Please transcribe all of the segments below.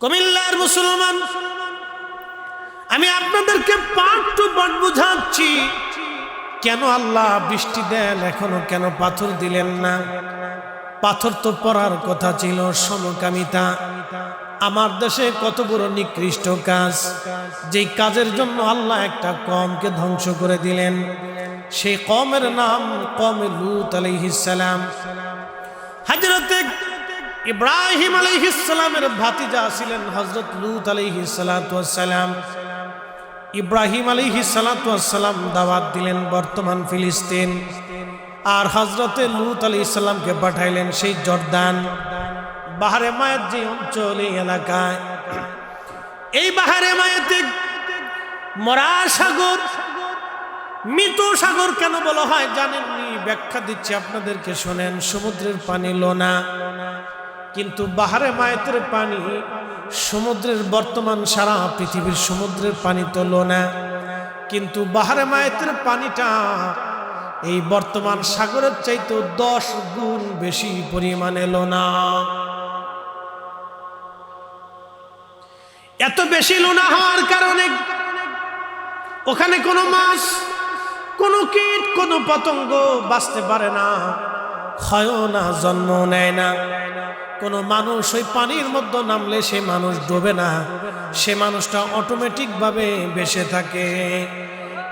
কুমিল্লার মুসলমান, আমি আপনাদেরকে পাঠ টু বুঝাচ্ছি। কেন আল্লাহ বৃষ্টি দেন, এখনও কেন পাথর দিলেন না? পাথর তো পড়ার কথা ছিল সমকামিতা আমার দেশে কত বড় নিকৃষ্ট কাজ। যেই কাজের জন্য আল্লাহ একটা কমকে ধ্বংস করে দিলেন। সেই কমের নাম কমে লুত আলাইহিসালাম হাজরতে ইব্রাহিম আলাইহিসালামের ভাতিজা ছিলেন হজরত লুত আলাইহিসালাম ইব্রাহিম আলাইহি সালাম দাওয়াত দিলেন বর্তমান ফিলিস্তিন। আর হজরতে লুত আলী ইসলামকে পাঠাইলেন সেই জর্দান, বাহারে মায়ের যে অঞ্চল এই এলাকায়। এই বাহারে মায়েতে মরা সাগর, মৃত সাগর কেন বলা হয় জানেননি? ব্যাখ্যা দিচ্ছি আপনাদেরকে, শোনেন, সমুদ্রের পানি লোনা। কিন্তু বাহারে মায়েতের পানি সমুদ্রের বর্তমান সারা পৃথিবীর সমুদ্রের পানি তো লোনা কিন্তু বাহারে মায়েতের পানিটা এই বর্তমান সাগরের চাইতে দশ গুণ বেশি পরিমাণে লোনা এত বেশি লোনা হওয়ার কারণে ওখানে কোনো মাছ, কোনো কীট, কোনো পতঙ্গ বাঁচতে পারে না। ক্ষয়ও না, জন্ম নেয় না। কোনো মানুষ ওই পানির মধ্যে নামলে সে মানুষ ডোবে না। সে মানুষটা অটোমেটিকভাবে বেসে থাকে।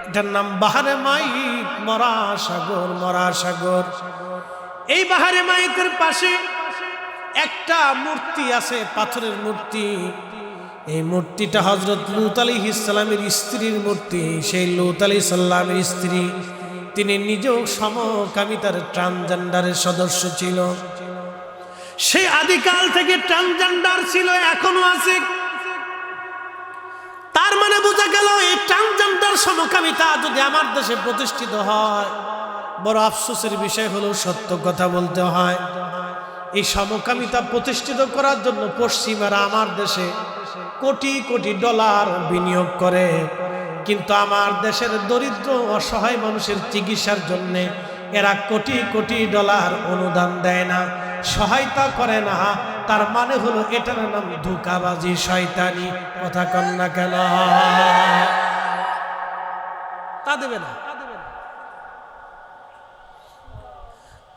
এটার নাম বাহারে মাইক মরা সাগর মরা সাগর। এই বাহারে মাইকের পাশে একটা মূর্তি আছে, পাথরের মূর্তি। এই মূর্তিটা হজরত লুত আলী ইসলামের স্ত্রীর মূর্তি। সেই লুত আলী সাল্লামের স্ত্রী তিনি নিজেও সমকামিতার ট্রান্সজেন্ডারের সদস্য ছিল। সে আদিকাল থেকে ট্রান্সজেন্ডার ছিল, এখনও আছে। তার মানে বোঝা গেল, এই ট্রান্সজেন্ডার সমকামিতা যদি আমার দেশে প্রতিষ্ঠিত হয়, বড় আফসোসের বিষয় হলো সত্য কথা বলতে হয়। এই সমকামিতা প্রতিষ্ঠিত করার জন্য পশ্চিমারা আমার দেশে কোটি কোটি ডলার বিনিয়োগ করে। কিন্তু আমার দেশের দরিদ্র অসহায় মানুষের চিকিৎসার জন্য এরা কোটি কোটি ডলার অনুদান দেয় না, সহায়তা করে না। তার মানে হলো এটার নাম ধোকাবাজি, শয়তানি। কথা কন না কেন? তা দেবে না।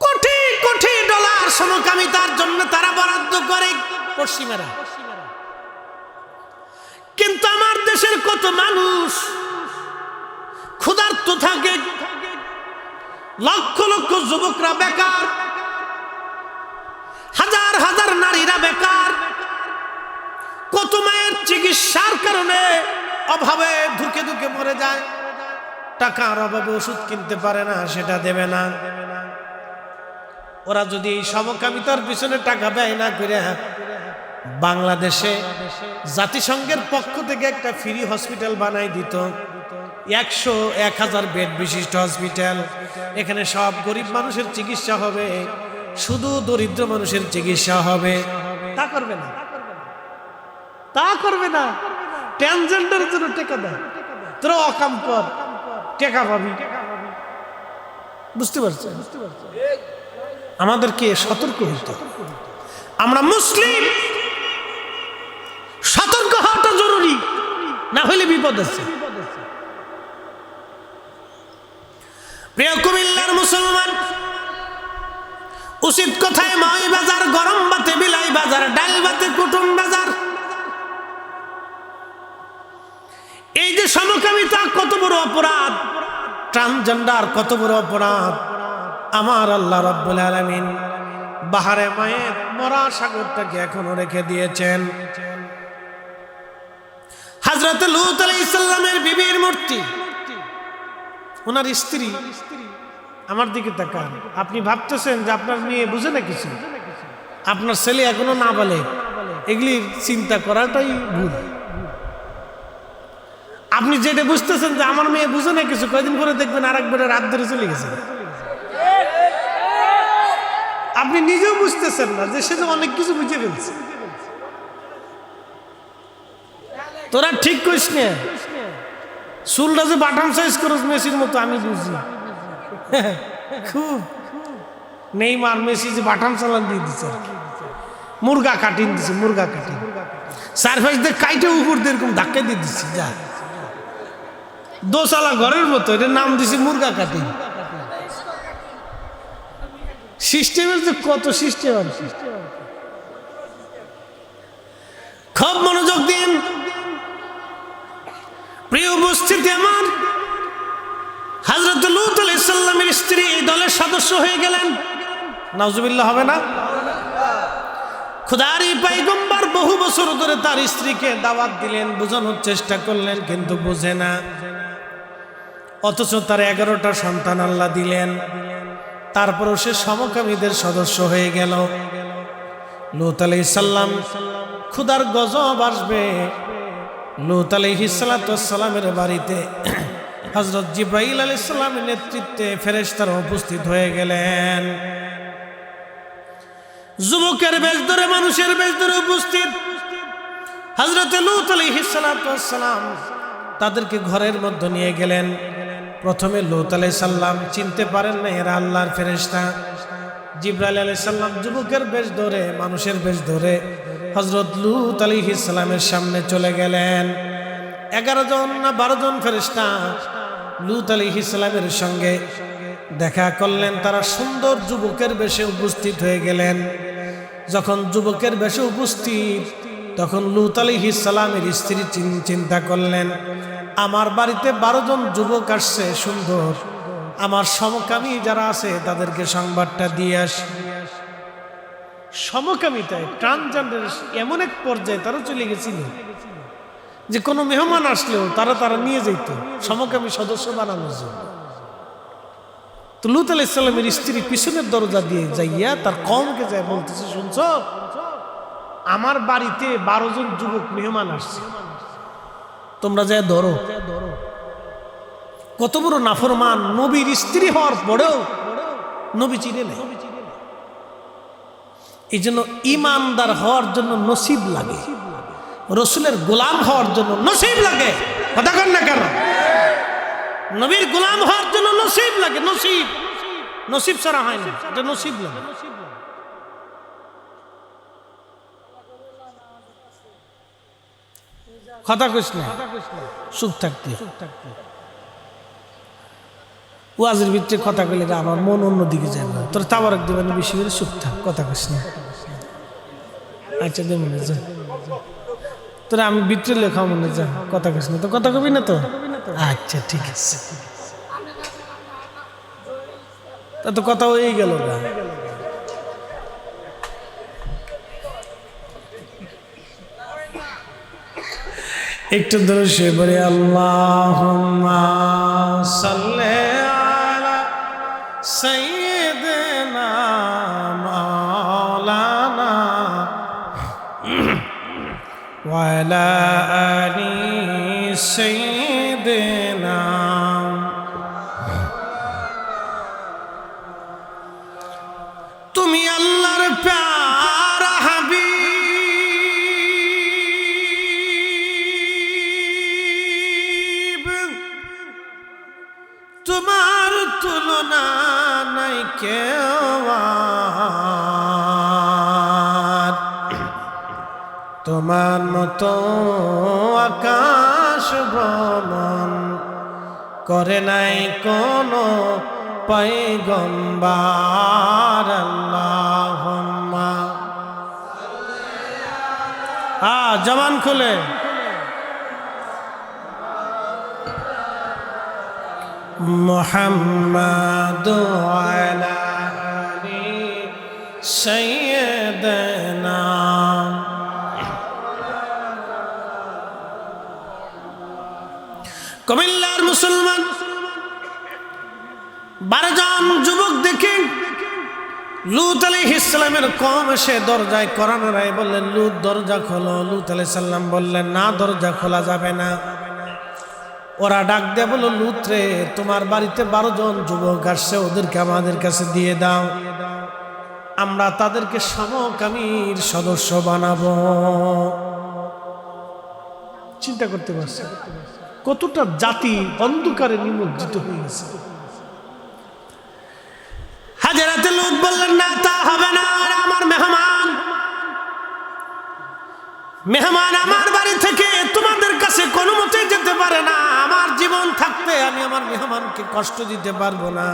কোটি কোটি ডলার সমকামিতার জন্য তারা বরাদ্দ করে পশ্চিমেরা। দেশের কত মানুষ ক্ষুধার্ত থাকে। লক্ষ লক্ষ যুবকরা বেকার। হাজার হাজার নারীরা বেকার। কত মায়ের চিকিৎসার কারণে অভাবে ধুকে ধুকে মরে যায়। টাকার অভাবে ওষুধ কিনতে পারে না, সেটা দেবে না। ওরা যদি এই সমকামিতার পিছনে টাকা ব্যয় না করে বাংলাদেশে জাতিসংঘের পক্ষ থেকে একটা ফ্রি হসপিটাল বানাই দিত। একশো এক হাজার বেড বিশিষ্ট হসপিটাল। এখানে সব গরিব মানুষের চিকিৎসা হবে, শুধু দরিদ্র মানুষের চিকিৎসা হবে। তা করবে না। তা করবে না। ট্রান্সজেন্ডারের জন্য টেকা দেয়। তোরা অকাম্পর টেকা পাবি। বুঝতে পারছেন? আমাদেরকে সতর্ক হইতে আমরা মুসলিম। সতর্ক হওয়াটা জরুরি। না হলে বিপদ আছে। প্রিয় কুমিল্লার মুসলমান, উচিত কথায় মাই বাজার, গরম বাতে বিলাই বাজার, ডাল বাতে কুটুম বাজার। এই যে সমকামিতা, কত বড় অপরাধ। ট্রান্সজেন্ডার, কত বড় অপরাধ। আমার আল্লাহ রব্বুল আলমিন বাহারে মায়ের মরা সাগরটাকে এখনও রেখে দিয়েছেন। হাজরত লুত আলাই ইসলামের বিবির মূর্তি। ওনার স্ত্রী আমার দিকে তাকান। আপনি ভাবতেছেন যে আপনার মেয়ে বুঝে না কিছু? আপনার ছেলে এখনও না বলে। এগুলি চিন্তা করাটাই ভুল। আপনি যেটা বুঝতেছেন যে আমার মেয়ে বুঝে না কিছু, কয়দিন পরে দেখবেন আর একবারে রাত ধরে চলে গেছে। আপনি নিজেও বুঝতেছেন না যে সে অনেক কিছু বুঝে ফেলছে। তোরা ঠিক করিস না। চুলটা যে বাটাম সাইজ করস মেসির মতো, আমি বুঝি। খুব। নেই মার মেসি যে বাটাম চালান দিয়ে দিচ্ছে মুরগা কাটিং দিছে, মুরগা কাটিং সারফেস দিয়ে কাইটে উপর দিয়ে এরকম ধাক্কা দিয়ে দিচ্ছি যা। দোসালা ঘরের মতো, এটার নাম দিছি মুরগা কাটি সিস্টেমের যে কত সিস্টেম আছে খুব মনোযোগ দিন। প্রিয় উপস্থিতি আমার হাজরত লুত আলাইসাল্লামের স্ত্রী এই দলের সদস্য হয়ে গেলেন। নাউজুবিল্লাহ, হবে না? খুদারি পাইগম্বার বহু বছর ধরে তার স্ত্রীকে দাওয়াত দিলেন, বোঝানোর চেষ্টা করলেন, কিন্তু বোঝে না। অথচ তার এগারোটা সন্তান আল্লাহ দিলেন। তারপরও সে সমকামীদের সদস্য হয়ে গেল। লুত আলাইসাল্লাম খুদার গজব আসবে। লুত আলাইহিসালামের বাড়িতে হজরত জিব্রাহিল আলি সাল্লামের নেতৃত্বে ফেরেশতারা উপস্থিত হয়ে গেলেন। যুবকের বেশ ধরে, মানুষের বেশ ধরে উপস্থিত। হজরত লুত আলাইহিসালাম তাদেরকে ঘরের মধ্যে নিয়ে গেলেন। প্রথমে লুত আলাই সাল্লাম চিনতে পারেন না এরা আল্লাহর ফেরেশতা। জিব্রাইল আলাই সাল্লাম যুবকের বেশ ধরে, মানুষের বেশ ধরে হজরত লুত আলী ইসলামের সামনে চলে গেলেন। এগারো জন না বারো জন ফেরিস্তা লুত আলী ইসলামের সঙ্গে দেখা করলেন। তারা সুন্দর যুবকের বেশে উপস্থিত হয়ে গেলেন। যখন যুবকের বেশে উপস্থিত, তখন লুত আলী ইসলামের স্ত্রী চিন- চিন্তা করলেন, আমার বাড়িতে বারো জন যুবক আসছে, সুন্দর। আমার সমকামী যারা আছে, তাদেরকে সংবাদটা দিয়ে আসি। সমকামিতায় ট্রান্সজেন্ডার এমন এক পর্যায়ে তারা চলে গেছিল যে কোনো মেহমান আসলেও তারা তারা নিয়ে যেত সমকামী সদস্য বানানোর জন্য। তো লুত আলাহ ইসলামের স্ত্রী পিছনের দরজা দিয়ে যাইয়া তার কমকে যায় বলতেছে, শুনছ, আমার বাড়িতে বারো জন যুবক মেহমান আসছে। তোমরা যায় ধরো। কত বড় নাফরমান নবীর স্ত্রী হওয়ার পরেও নবী চিনে নেই। এই জন্য ইমানদার হওয়ার জন্য নসিব লাগে। রসুলের গোলাম হওয়ার জন্য নসিব লাগে। কথা কন না কেন? নবীর গোলাম হওয়ার জন্য নসিব লাগে, নসিব। নসিব ছাড়া হয় না, এটা নসিব লাগে। কথা কইস না সুখ থাকতে ওয়াজের ভিতরে কথা কইলে আমার মন অন্যদিকে যাবে তোর তাবারক দিবেন বেশি করে সুখ থাক, কথা কইস না। আচ্ছা দে মনে যা। তোরা আমি ভিতরে লেখা মনে যা, কথা কইস না। তো কথা কবি না তো? আচ্ছা ঠিক আছে। তা তো কথা হয়েই গেল গা। একটু ধরে সে বলে আল্লাহ সাল্লে সৈয়দনা মাওলানা। ওয়ালা আলী সৈয়দনা তোমার মতো আকাশ ভ্রমণ করে নাই কোনো পৈগম্বার আল্লাহুম্মা। হ্যাঁ জবান খুলে। মোহাম্মদ আলা আলি কুমিল্লার মুসলমান বারো জন যুবক দেখে লুত আলী ইসলামের কম এসে দরজায় করানো রায় বললেন, লুত, দরজা খোলো। লুত আলি সাল্লাম বললেন, না, দরজা খোলা যাবে না। ওরা ডাক দেয় বলো লুত রে, তোমার বাড়িতে বারো জন যুবক আসছে, ওদেরকে আমাদের কাছে দিয়ে দাও। আমরা তাদেরকে সমকামীর সদস্য বানাবো। চিন্তা করতে পারছি কতটা জাতি অন্ধকারে নিমজ্জিত হয়ে গেছে। হাজারাতে লোক বললেন, না, তা হবে না আমার মেহমান। মেহমান আমার বাড়ি থেকে তোমাদের কাছে কোনো মতে যেতে পারে না। আমার জীবন থাকতে আমি আমার মেহমানকে কষ্ট দিতে পারব না।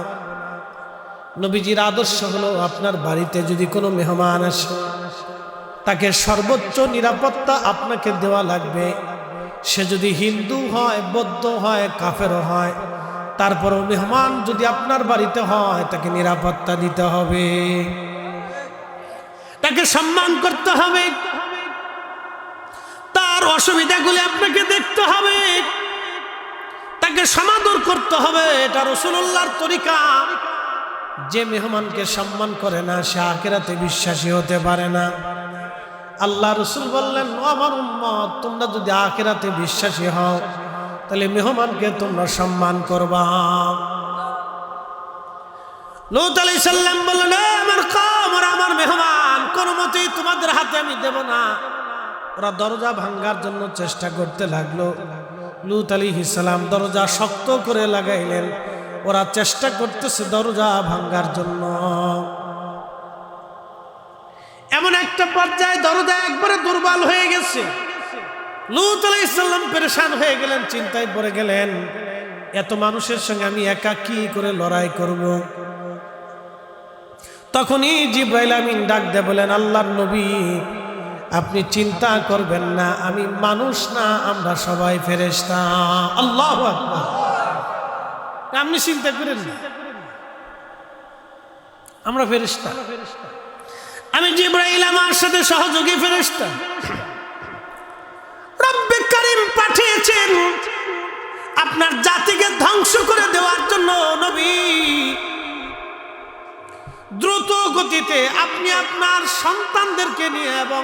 নবীজির আদর্শ হলো, আপনার বাড়িতে যদি কোনো মেহমান আসে, তাকে সর্বোচ্চ নিরাপত্তা আপনাকে দেওয়া লাগবে। সে যদি হিন্দু হয়, বৌদ্ধ হয়, কাফেরও হয়, তারপরও মেহমান যদি আপনার বাড়িতে হয়, তাকে নিরাপত্তা দিতে হবে। তাকে সম্মান করতে হবে। তার অসুবিধাগুলি আপনাকে দেখতে হবে। তাকে সমাদর করতে হবে। এটা রসুল্লাহর তরিকা। যে মেহমানকে সম্মান করে না, সে আকেরাতে বিশ্বাসী হতে পারে না। আল্লাহ রসুল বললেন, "ও আমার উম্মত, তোমরা যদি আখেরাতে বিশ্বাসী হও, তাহলে মেহমানকে তোমরা সম্মান করবা। লৌত আলাই সাল্লাম বললেন আমার কম আমার মেহমান, কোনো মতেই তোমাদের হাতে আমি দেব না। ওরা দরজা ভাঙ্গার জন্য চেষ্টা করতে লাগল। লুত আলী ইসালাম দরজা শক্ত করে লাগাইলেন। ওরা চেষ্টা করতেছে দরজা ভাঙ্গার জন্য। এমন একটা পর্যায়ে দরজা একবারে দুর্বল হয়ে গেছে। লুত পেরেশান হয়ে গেলেন, চিন্তায় পড়ে গেলেন, এত মানুষের সঙ্গে আমি একা কি করে লড়াই করব? তখনই জিব্রাইল আমিন ডাক দে বলেন নবী, আপনি চিন্তা করবেন না, আমি মানুষ না, আমরা সবাই ফেরেশতা। আল্লাহ আপনি চিন্তা করেন আমরা ফেরেশতা। আমি জিব্রাইল আমার সাথে সহযোগী ফেরেশতা। রব্বে কারিম পাঠিয়েছেন আপনার জাতিকে ধ্বংস করে দেওয়ার জন্য নবী। দ্রুত গতিতে আপনি আপনার সন্তানদেরকে নিয়ে এবং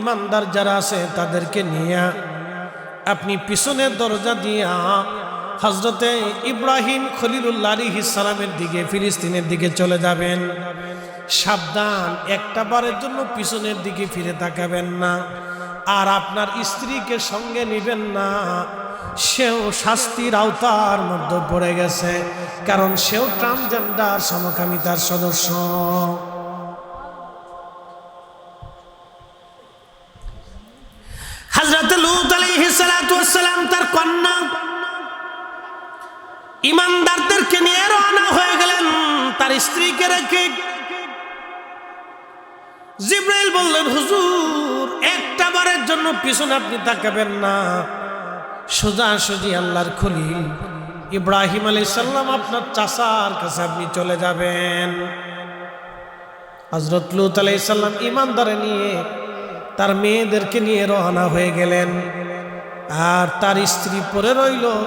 ইমানদার যারা আছে তাদেরকে নিয়ে আপনি পিছনের দরজা দিয়া হজরতে ইব্রাহিম খলিলুল্লাহ সালামের দিকে, ফিলিস্তিনের দিকে চলে যাবেন। সাবধান একটা বারের জন্য পিছনের দিকে ফিরে তাকাবেন না। আর আপনার স্ত্রীকে সঙ্গে নেবেন না। সেও শাস্তির আওতার মধ্যে পড়ে গেছে, কারণ সেও ট্রান্সজেন্ডার সমকামিতার সদস্য। হজরত লুত তার কন্যা ইমানদারদেরকে নিয়ে রওনা হয়ে গেলেন। তার স্ত্রীকে রেখে জিব্রাইল বললেন, হুজুর, একটা বারের জন্য পিছনে আপনি তাকাবেন না। সোজা সুজি আল্লাহর খলিল। ইব্রাহিম আলাই সাল্লাম আপনার চাষার কাছে আপনি চলে যাবেন। হজরত লুত আলাই সাল্লাম ইমানদারে নিয়ে তার মেয়েদেরকে নিয়ে রওনা হয়ে গেলেন। আর তার স্ত্রী পরে রইল।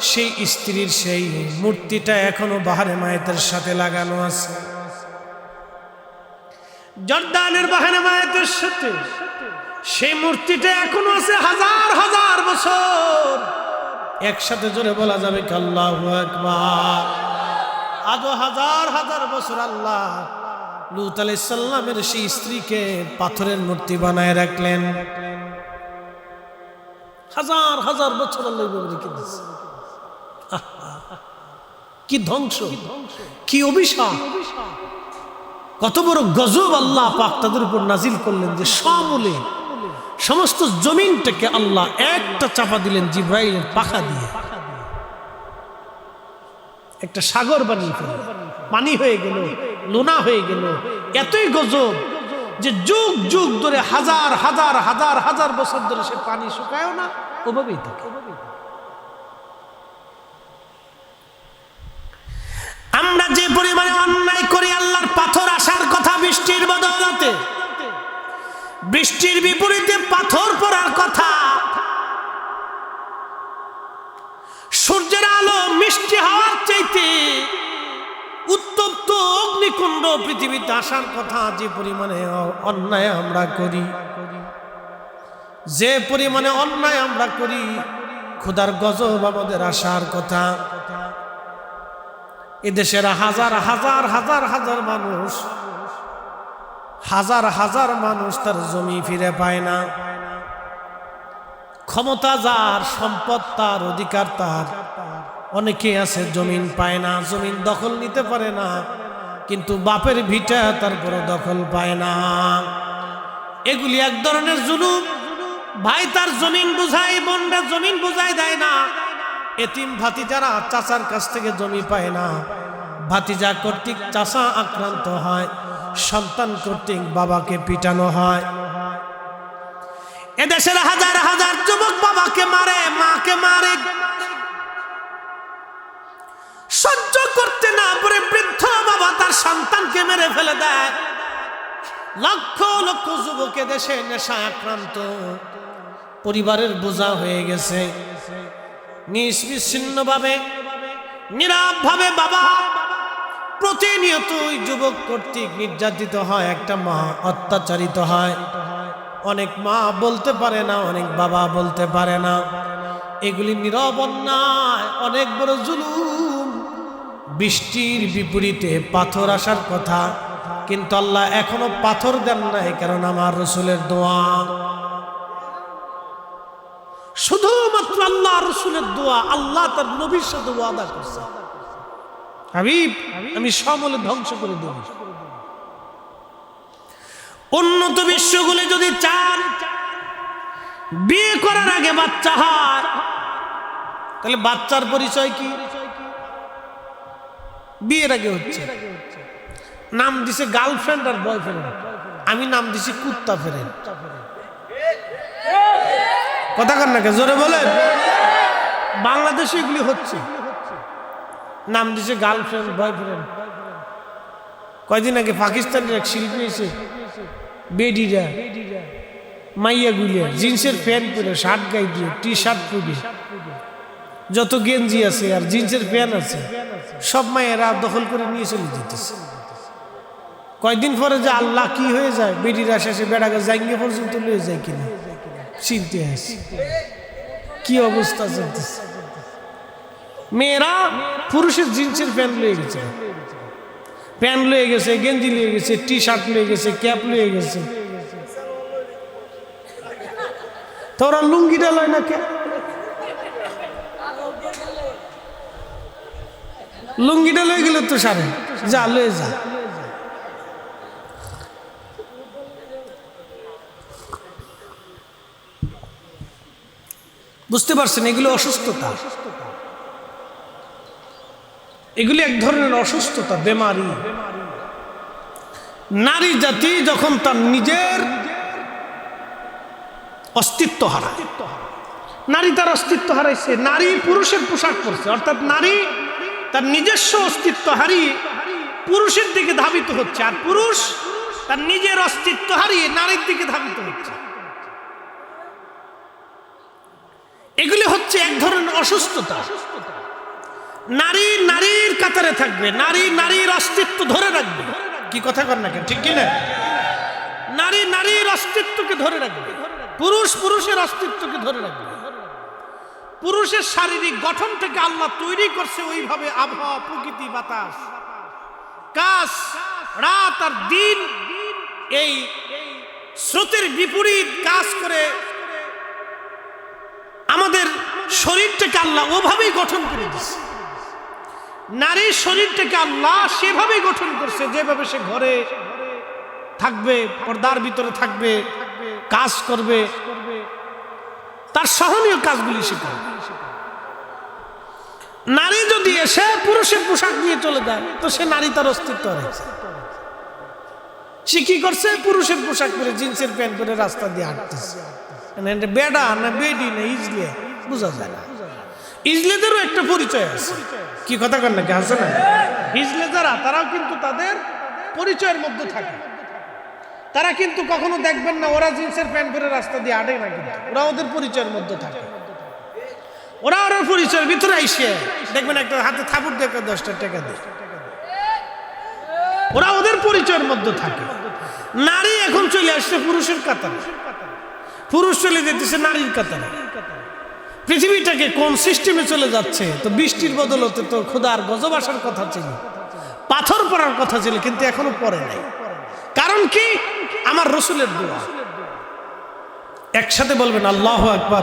সেই স্ত্রীর সেই মূর্তিটা এখনও বাহারে মায়েতের সাথে লাগানো আছে। জর্দানের বাহারে মায়েতের সাথে সেই মূর্তিটা এখনও আছে হাজার হাজার বছর। একসাথে জোরে বলা যাবে আল্লাহ আজও হাজার হাজার বছর আল্লাহ লুত আলাইসাল্লামের সেই স্ত্রীকে পাথরের মূর্তি বানায় রাখলেন। হাজার হাজার বছর আল্লাহ রেখে দিচ্ছে কি ধ্বংস, কি অভিশাপ। কত বড় গজব আল্লাহ পাক তাদের উপর নাজিল করলেন যে সমূলে, সমস্ত জমিনটাকে আল্লাহ একটা চাপা দিলেন জিব্রাইলের পাখা দিয়ে। একটা সাগর বানিয়ে ফেলল পানি হয়ে গেল, লোনা হয়ে গেল। এতই গজব যে যুগ যুগ ধরে হাজার হাজার হাজার হাজার বছর ধরে সে পানি শুকায়ও না, ওভাবেই থাকে। আমরা যে পরিমাণে অন্যায় করি, আল্লাহর পাথর আসার কথা বৃষ্টির বদলাতে। বৃষ্টির বিপরীতে পাথর পড়ার কথা। সূর্যের আলো মিষ্টি হওয়ার চাইতে উত্তপ্ত অগ্নিকুণ্ড পৃথিবীতে আসার কথা যে পরিমাণে অন্যায় আমরা করি, যে পরিমাণে অন্যায় আমরা করি ক্ষুধার গজব আমাদের আসার কথা। এদেশের হাজার হাজার হাজার হাজার মানুষ, হাজার হাজার মানুষ তার জমি ফিরে পায় না। ক্ষমতা যার, সম্পদ তার, অধিকার তার, অনেকে আছে জমিন পায় না, জমিন দখল নিতে পারে না, কিন্তু বাপের ভিটা তারপরে দখল পায় না। এগুলি এক ধরনের জুলুম। ভাই তার জমিন বুঝাই বোনরা জমিন বুঝাই দেয় না। এতিম ভাতিজারা চাচার কাছ থেকে জমি পায় না। ভাতিজা কর্তৃক চাচা আক্রান্ত হয়, সন্তান কর্তৃক বাবাকে পিটানো হয়। এদেশের হাজার হাজার যুবক বাবাকে মারে, মাকে মারে। সহ্য করতে না পারে বৃদ্ধ বাবা তার সন্তানকে মেরে ফেলে দেয়। লক্ষ লক্ষ যুবক দেশে নেশায় আক্রান্ত। পরিবারের বোঝা হয়ে গেছে। নিষ্বিচ্ছিন্ন ভাবে নীরব বাবা, প্রতিনিয়তই যুবক কর্তৃক নির্যাতিত হয়, একটা মা অত্যাচারিত হয়। অনেক মা বলতে পারে না, অনেক বাবা বলতে পারে না। এগুলি নীরব অন্যায়, অনেক বড় জুলুম। বৃষ্টির বিপরীতে পাথর আসার কথা, কিন্তু আল্লাহ এখনও পাথর দেন নাই, কারণ আমার রসুলের দোয়া। শুধুমাত্র আল্লাহ রসুলের দোয়া আল্লাহ তার নবীর সাথে ওয়াদা করছে। হাবিব আমি সমলে ধ্বংস করে দেব। উন্নত বিশ্বগুলি যদি চান বিয়ে করার আগে বাচ্চা হয় তাহলে বাচ্চার পরিচয় কি? বিয়ের আগে হচ্ছে। নাম দিছে গার্লফ্রেন্ড আর বয়ফ্রেন্ড আমি নাম দিছি কুত্তা ফ্রেন্ড কথা কর না কে? জোরে বলেন। বাংলাদেশে এগুলি হচ্ছে। নাম দিছে গার্লফ্রেন্ড বয়ফ্রেন্ড কয়দিন আগে পাকিস্তানের এক শিল্পী এসে বেডিরা, মাইয়া গুলিয়া, জিন্সের প্যান্ট পরে শার্ট গাই দিয়ে টি শার্ট পরে। যত গেঞ্জি আছে আর জিন্সের প্যান্ট আছে, সব মায়েরা দখল করে নিয়ে চলে যেতেছে। কয়দিন পরে যে আল্লাহ কি হয়ে যায়, বেডিরা শেষে বেড়াকে জাঙ্গে পর্যন্ত লয়ে যায় কিনা। চিনতে আসি। কি অবস্থা চলতেছে মেয়েরা পুরুষের জিন্সের প্যান্ট লয়ে গেছে। প্যান্ট লয়ে গেছে, গেঞ্জি লয়ে গেছে টি শার্ট লয়ে গেছে, ক্যাপ লয়ে গেছে। তো ওরা লুঙ্গিটা লয় না কে লুঙ্গিটা লয়ে গেলে তো সারে। যা, লয়ে যা। বুঝতে পারছেন, এগুলো অসুস্থতা। এগুলি এক ধরনের অসুস্থতা, বেমারি। নারী জাতি যখন তার নিজের অস্তিত্ব হারায়, নারী তার অস্তিত্ব হারাইছে, নারী পুরুষের পোশাক পরছে, অর্থাৎ নারী তার নিজস্ব অস্তিত্ব হারিয়ে পুরুষের দিকে ধাবিত হচ্ছে, আর পুরুষ তার নিজের অস্তিত্ব হারিয়ে নারীর দিকে ধাবিত হচ্ছে এগুলি হচ্ছে এক ধরনের অসুস্থতা। নারী নারীর কাতারে থাকবে নারী নারীর অস্তিত্ব ধরে রাখবে। কি কথা কর না কেন? ঠিক কিনা নারী নারীর অস্তিত্বকে ধরে রাখবে পুরুষ পুরুষের অস্তিত্বকে ধরে রাখবে। পুরুষের শারীরিক গঠন থেকে আল্লাহ তৈরি করছে ওইভাবে আবহাওয়া প্রকৃতি বাতাস। কাজ রাত আর দিন এই স্রোতের বিপরীত কাজ করে আমাদের শরীরটাকে আল্লাহ ওভাবেই গঠন করে দিচ্ছে নারীর শরীরটাকে আল্লাহ সেভাবেই গঠন করছে, যেভাবে সে ঘরে থাকবে, পর্দার ভিতরে থাকবে, কাজ করবে, তার সহনীয় কাজগুলি সে করবে নারী যদি এসে পুরুষের পোশাক নিয়ে চলে যায়, তো সে নারী তার অস্তিত্ব রয়েছে সে কি করছে? পুরুষের পোশাক পরে জিন্সের প্যান্ট পরে রাস্তা দিয়ে হাঁটতেছে। এটা বেডা না বেডি না ইজলে বোঝা যায় না। ইজলেদেরও একটা পরিচয় আছে। কি কথা কর নাকি? আছে না? ইজলে যারা তারাও কিন্তু তাদের পরিচয়ের মধ্যে থাকে। তারা কিন্তু কখনো দেখবেন না, ওরা জিন্সের প্যান্ট পরে রাস্তা দিয়ে আটে না কিন্তু। ওরা ওদের পরিচয়ের মধ্যে থাকে। ওরা ওরা পরিচয়ের ভিতরে আইসে। দেখবেন একটা হাতে থাপুর দেখে দশটা টাকা দেয়। ওরা ওদের পরিচয়ের মধ্যে থাকে। নারী এখন চলে আসছে পুরুষের কাতারে। পুরুষ চলে যেতেছে নারীর কাতারে পৃথিবীটাকে কোন সিস্টেমে চলে যাচ্ছে, তো বৃষ্টির বদলতে তো ক্ষুদার গজব আসার কথা ছিল। পাথর পড়ার কথা ছিল, কিন্তু এখনও পরে নাই। কারণ কি? আমার রসুলের দোয়া। একসাথে বলবেন, আল্লাহ একবার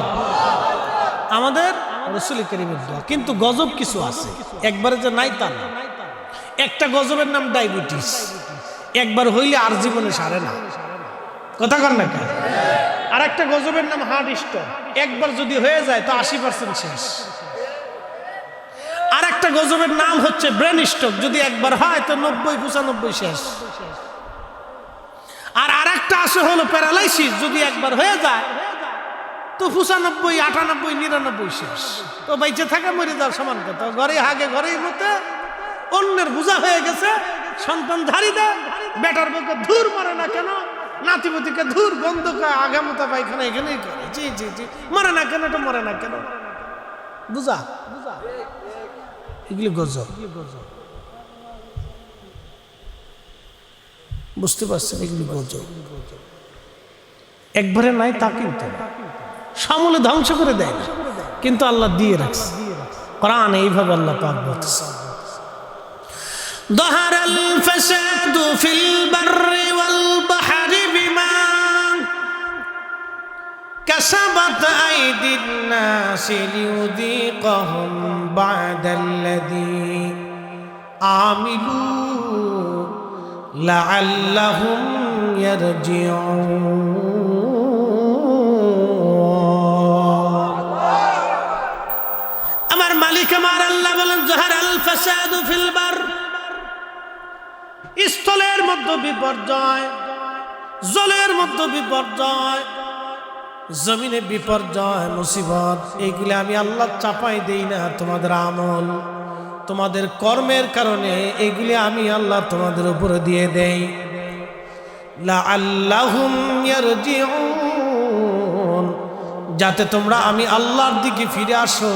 আমাদের রসুল করিমের দোয়া। কিন্তু গজব কিছু আছে। একবারে যে নাই তা না। একটা গজবের নাম ডায়াবেটিস। একবার হইলে আর জীবনে সারে না। কথা কর না আর একটা গজবের নাম হার্ড স্ট্রোক একবার যদি হয়ে যায়, তো আশি পার্সেন্ট শেষ। আর একটা গজবের নাম হচ্ছে ব্রেন স্ট্রোক। যদি একবার হয়, তো নব্বই, পঁচানব্বই শেষ। আর আর একটা আসে হলো প্যারালাইসিস। যদি একবার হয়ে যায়, তো পঁচানব্বই, আটানব্বই, নিরানব্বই শেষ। তো বাইচে থাকা, মরে যাওয়ার সমান কথা ঘরে হাগে ঘরেই মতে অন্যের বোঝা হয়ে গেছে, সন্তান ধারি বেটার বউকে ধুর মারে না কেন? নাতিপতিকে ধুর গন্ধ খায় আগামতা পায়খানা এখানেই করে জি জি জি মরে না কেন এটা মরে না কেন বুঝা এগুলি গজব বুঝতে পারছেন এগুলি গজব একবারে নাই তা কিন্তু না। সমূলে ধ্বংস করে দেয় না কিন্তু আল্লাহ দিয়ে রাখছে কোরআন এইভাবে আল্লাহ পাক বলতেছে ظهر الفساد في البر والبحر كسبت أيدي الناس ليذيقهم بعد الذي عملوا لعلهم يرجعون আমার মালিক আমার আল্লাহ বলেন জহার আল ফাসাদু ফিল বার স্থলের মধ্যে বিপর্যয় জলের মধ্যে বিপর্যয় জমিনে বিপর্যয়, মুসিবত এইগুলি আমি আল্লাহ চাপাই দেই না তোমাদের আমল। তোমাদের কর্মের কারণে এগুলি আমি আল্লাহ তোমাদের উপরে দিয়ে দেই। যাতে তোমরা আমি আল্লাহর দিকে ফিরে আসো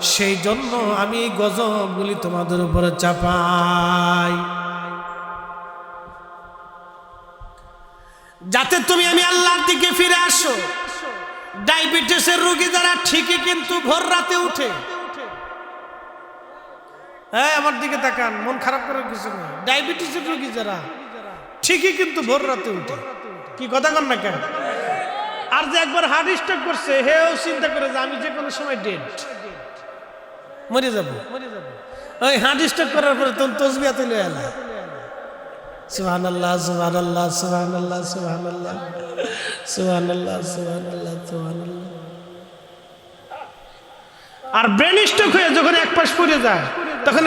সেই জন্য আমি গজবগুলি তোমাদের উপরে চাপাই। যাতে তুমি আমি আল্লাহর দিকে ফিরে আসো ডায়াবেটিসের রোগী যারা, ঠিকই কিন্তু ভোর রাতে উঠে। হ্যাঁ আমার দিকে তাকান, মন খারাপ করার কিছু নেই। ডায়াবেটিসের রোগী যারা, ঠিকই কিন্তু ভোর রাতে উঠে। কি কথা কন না কেন? আর যে একবার হার্ট স্ট্রোক করছে, হেও চিন্তা করে যে আমি যে কোনো সময় ডেড মরে যাব। ওই হার্ট স্ট্রোক করার পরে তখন তসবিয়া তুলে এলা আর ব্রেন স্ট্রোক হয়ে যখন এক পাশ পড়ে যায়, তখন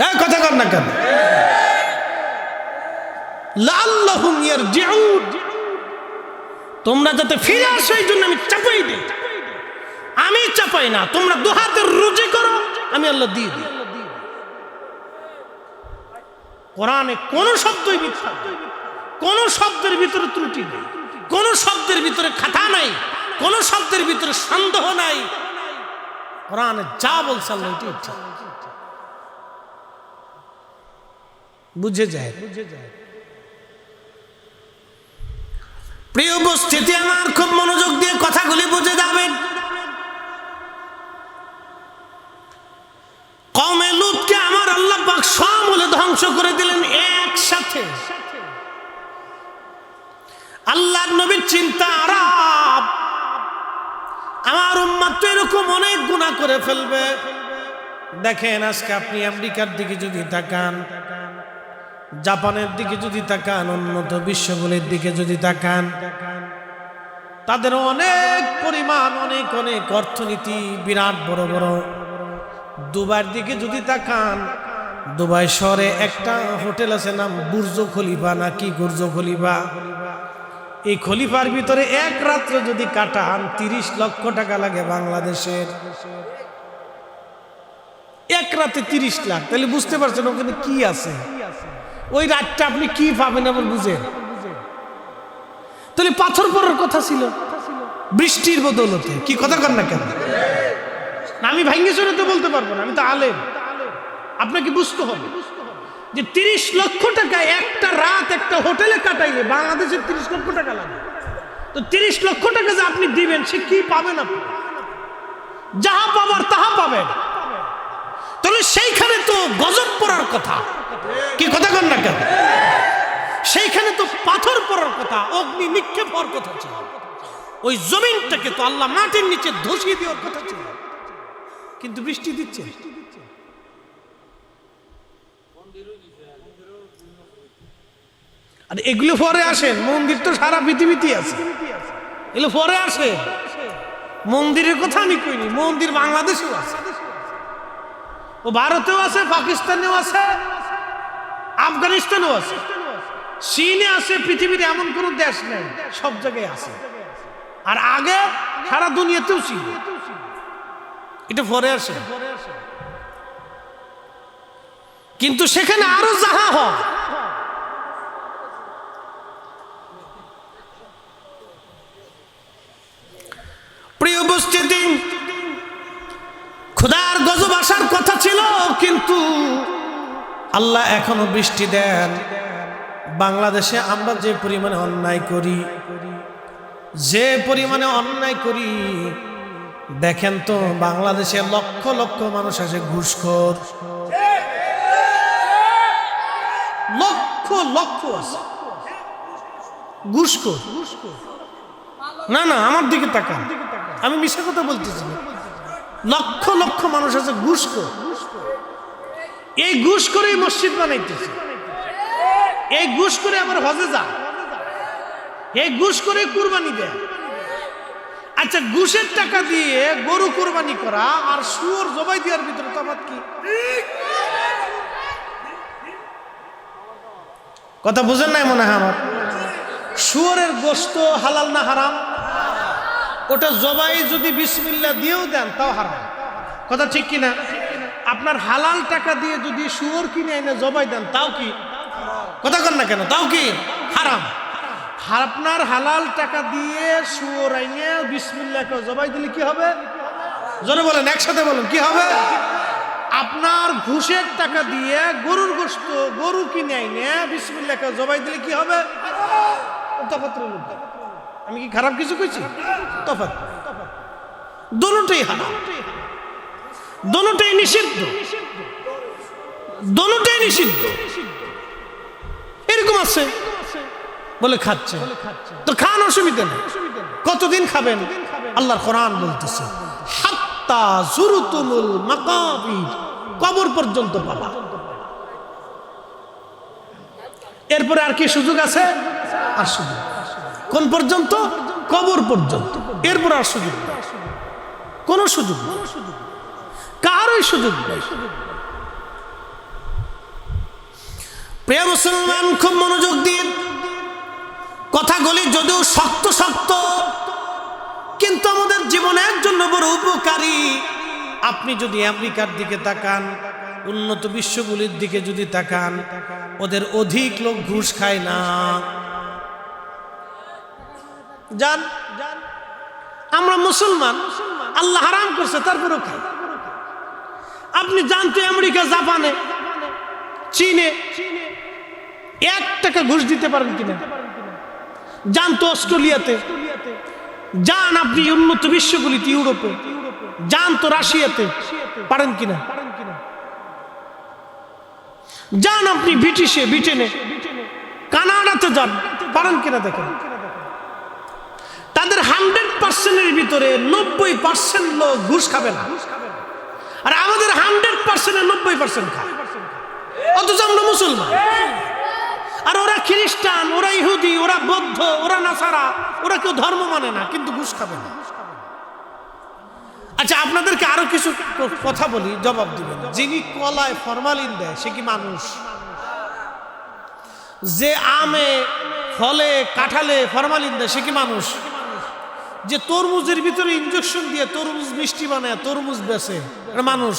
হ্যাঁ কথা কর না কেন? লাল্লাহুম তোমরা যাতে ফিরে আসো, এই জন্য আমি চাপাই দিই। আমি চাপাই না, তোমরা দু হাতের রুজি করো, আমি আল্লাহ দিয়ে দিই। কোরআনে কোন শব্দই মিথ্যা। কোন শব্দের ভিতরে ত্রুটি নেই। কোন শব্দের ভিতরে খাতা নাই। কোন শব্দের ভিতরে সন্দেহ নাই। কোরআনে যা বলছে আল্লাহ ঠিক। বুঝে যায় বুঝে যায়। প্রিয় উপস্থিতি, আমার খুব মনোযোগ দিয়ে কথাগুলি বুঝে যাবেন। ধ্বংস করে দিলেন একসাথে। আল্লাহর নবীর চিন্তা আরাপ আমার উম্মাদ তো এরকম অনেক গুণা করে ফেলবে। দেখেন, আজকে আপনি আমেরিকার দিকে যদি তাকান, জাপানের দিকে যদি তাকান, উন্নত বিশ্বগুলির দিকে যদি তাকান, তাদের অনেক পরিমাণ, অনেক অনেক অর্থনীতি বিরাট বড় বড়। দুবার দিকে যদি তাকান দুবাই শহরে একটা হোটেল আছে নাম বুর্জ খলিফা নাকি গুর্জ খলিফা। এই খলিফার ভিতরে এক রাত্র যদি কাটান তিরিশ লক্ষ টাকা লাগে বাংলাদেশের। এক রাতে তিরিশ লাখ, তাহলে বুঝতে পারছেন ওখানে কি আছে? ওই রাতটা আপনি কি পাবেন এমন বুঝেন তাহলে পাথর পড়ার কথা ছিল, বৃষ্টির বদলতে। কি কথা কর না কেন? আমি ভাঙ্গে চড়ে তো বলতে পারব না, আমি তো আলেম। আপনাকে বুঝতে হবে যে তিরিশ লক্ষ টাকা একটা রাত একটা হোটেলে কাটাইলে বাংলাদেশের তিরিশ লক্ষ টাকা লাগে। তো তিরিশ লক্ষ টাকা যে আপনি দিবেন, সে কি পাবেন আপনি? যাহা পাবার তাহা পাবেন। তাহলে সেইখানে তো গজব পড়ার কথা। কি কথা কন না কেন? সেইখানে তো পাথর পড়ার কথা, অগ্নি নিক্ষেপ হওয়ার কথা ছিল। ওই জমিনটাকে তো আল্লাহ মাটির নিচে ধসিয়ে দেওয়ার কথা ছিল। কিন্তু বৃষ্টি দিচ্ছে। আর এগুলো পরে আসেন মন্দির তো সারা পৃথিবীতেই আছে। এগুলো পরে আসে। মন্দিরের কথা আমি কইনি, মন্দির বাংলাদেশেও আছে। ও ভারতেও আছে, পাকিস্তানেও আছে, আফগানিস্তানেও আছে। চীনে আছে, পৃথিবীর এমন কোনো দেশ নেই, সব জায়গায় আছে। আর আগে সারা দুনিয়াতেও ছিল। এটা পরে আসে। কিন্তু সেখানে আরও যাহা হয় প্রিয় উপস্থিতি খুদার গজব আসার কথা ছিল, কিন্তু আল্লাহ এখনও বৃষ্টি দেন। বাংলাদেশে আমরা যে পরিমাণে অন্যায় করি, যে পরিমাণে অন্যায় করি, দেখেন তো বাংলাদেশে লক্ষ লক্ষ মানুষ আছে ঘুষখোর। লক্ষ লক্ষ আছে। ঘুষখোর। না না, আমার দিকে তাকান। আমি মিশা কথা বলতেছি। লক্ষ লক্ষ মানুষ আছে ঘুষখোর এই ঘুষ করেই মসজিদ বানাইতেছে। এই ঘুষ করে আবার হজে যা এই ঘুষ করে কুরবানি দেয়। আচ্ছা ঘুষের টাকা দিয়ে গরু কোরবানি করা আর শুয়োর জবাই দেওয়ার ভিতরে তফাৎ কি? কথা বুঝেন নাই মনে হয় আমার? শুয়োরের গোস্ত হালাল না হারাম? ওটা জবাই যদি বিসমিল্লা দিয়েও দেন, তাও হারাম। কথা ঠিক কিনা? আপনার হালাল টাকা দিয়ে যদি শুয়োর কিনে এনে জবাই দেন, তাও কি? কথা কন না কেন, তাও কি? হারাম। আপনার হালাল টাকা দিয়ে শুয়োর আইনে বিসমিল্লাকে জবাই দিলে কি হবে? জনে বলেন, একসাথে বলেন, কি হবে? আপনার ঘুষের টাকা দিয়ে গরুর গোস্ত গরু কিনে আইনে বিসমিল্লাকে জবাই দিলে কি হবে? রইল। আমি কি খারাপ কিছু কইছি? তফাৎ। দোনোটাই হারাম। দোনোটাই নিষিদ্ধ। দোনোটাই নিষিদ্ধ। এরকম আছে। বলে খাচ্ছে। তো খান অসুবিধা নেই। কতদিন খাবেন? আল্লাহর কোরআন বলতেছে, হাত্তা জুরুতুমুল মাকাবির কবর পর্যন্ত পাবা। এরপরে আর কি সুযোগ আছে? আর সুযোগ। কোন পর্যন্ত? কবর পর্যন্ত। এরপর আর সুযোগ নেই। কোন সুযোগ। কারোই সুযোগ নেই। প্রিয় মুসলমান, খুব মনোযোগ দিন কথাগুলি যদিও শক্ত শক্ত, কিন্তু আমাদের জীবনের জন্য বড় উপকারী। আপনি যদি আমেরিকার দিকে তাকান, উন্নত বিশ্বগুলির দিকে যদি তাকান, ওদের অধিক লোক ঘুষ খায় না। যান আমরা মুসলমান, আল্লাহ হারাম করছে, তারপরেও খাই। আপনি জানতে আমেরিকা, জাপানে, চীনে, এক টাকা ঘুষ দিতে পারেন কিনা? যান তো অস্ট্রেলিয়াতে। যান আপনি উন্নত বিশ্বগুলিতে, ইউরোপে। যান তো রাশিয়াতে। পারেন কিনা? যান আপনি ব্রিটিশে, ব্রিটেনে। কানাডাতে যান। পারেন কিনা দেখেন? তাদের হান্ড্রেড পার্সেন্টের ভিতরে নব্বই পার্সেন্ট লোক ঘুষ খাবে না। আর আমাদের হান্ড্রেড পার্সেন্টের নব্বই পার্সেন্ট খায়। অথচ আমরা মুসলমান। আর ওরা খ্রিস্টান, ওরা ইহুদি, ওরা বৌদ্ধ, ওরা নাসারা, ওরা কেউ ধর্ম মানে না, কিন্তু ঘুষ খাবে না। আচ্ছা আপনাদেরকে আরও কিছু কথা বলি, জবাব দিবেন। যিনি কলায় ফরমালিন দেয়, সে কি মানুষ? যে আমে, ফলে, কাঁঠালে ফরমালিন দেয়, সে কি মানুষ? যে তরমুজের ভিতরে ইঞ্জেকশন দিয়ে তরমুজ মিষ্টি বানায় তরমুজ বেছে মানুষ।